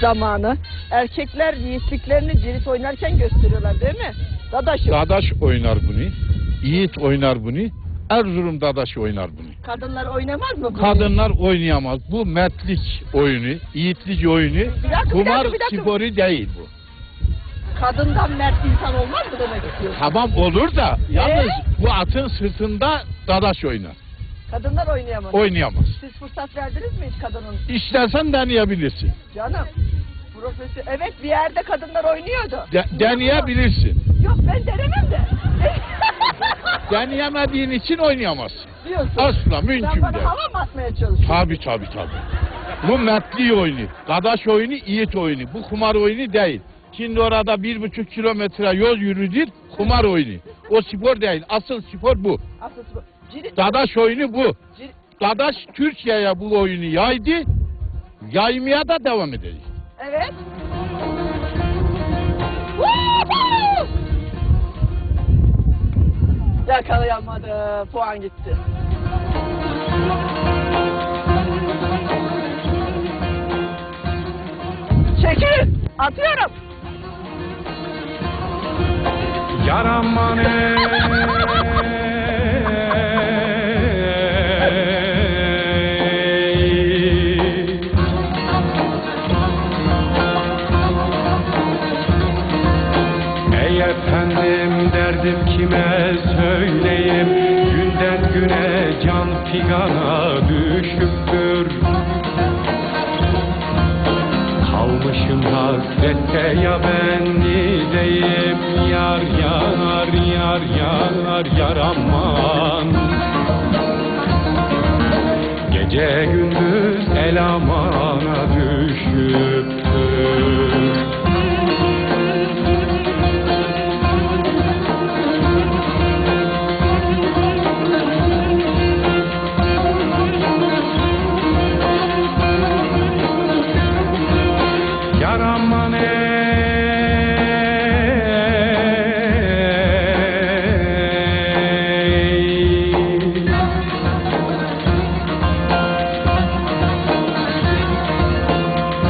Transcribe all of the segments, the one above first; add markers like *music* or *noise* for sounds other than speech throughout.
zamanı erkekler yiğitliklerini cirit oynarken gösteriyorlar değil mi? Dadaşım. Dadaş oynar bunu. Yiğit oynar bunu. Erzurum dadaşı oynar bunu. Kadınlar oynamaz mı bunu? Kadınlar oynayamaz. Bu mertlik oyunu, yiğitlik oyunu, dakika, bir kumar dakika, bir dakika. sporu değil bu. Kadından mert insan olmaz mı demek istiyorsun? Tamam olur da yalnız Ee? bu atın sırtında dadaş oynar. Kadınlar oynayamaz. Oynayamaz. Siz fırsat verdiniz mi hiç kadının? İstersen deneyebilirsin. Canım. Profesör. Evet bir yerde kadınlar oynuyordu. De- deneyebilirsin. Yok ben denemem de. *laughs* Deneyemediğin için oynayamazsın. Diyorsun. Asla mümkün Sen bana değil. hava mı atmaya çalışıyorsun? Tabi tabi tabi. Bu mertliği oyunu. Dadaş oyunu, yiğit oyunu. Bu kumar oyunu değil. Şimdi orada bir buçuk kilometre yol yürüdür, kumar oyunu. O spor değil. Asıl spor bu. Asıl bu. Cirit. Dadaş oyunu bu. Cirit. Dadaş Türkiye'ye bu oyunu yaydı. Yaymaya da devam edecek. Evet. Yakalayamadı. Puan gitti. Çekil. Atıyorum. Yaramane. Ey efendim derdim kime söyleyeyim Günden güne can figana düşüktür hasrette ya ben nideyim Yar yar yar yar yar aman. Gece gündüz el amana düşüptür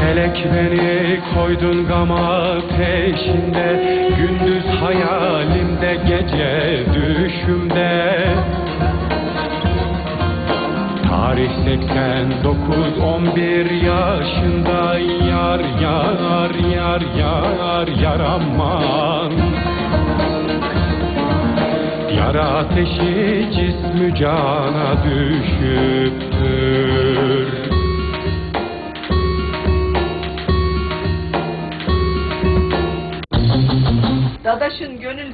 Felek beni koydun gama peşinde Gündüz hayalimde gece düşümde. Tarih 89 11 yaşında yar yar yar yar yar aman. Yara ateşi cismü cana düşüptür Dadaşın gönül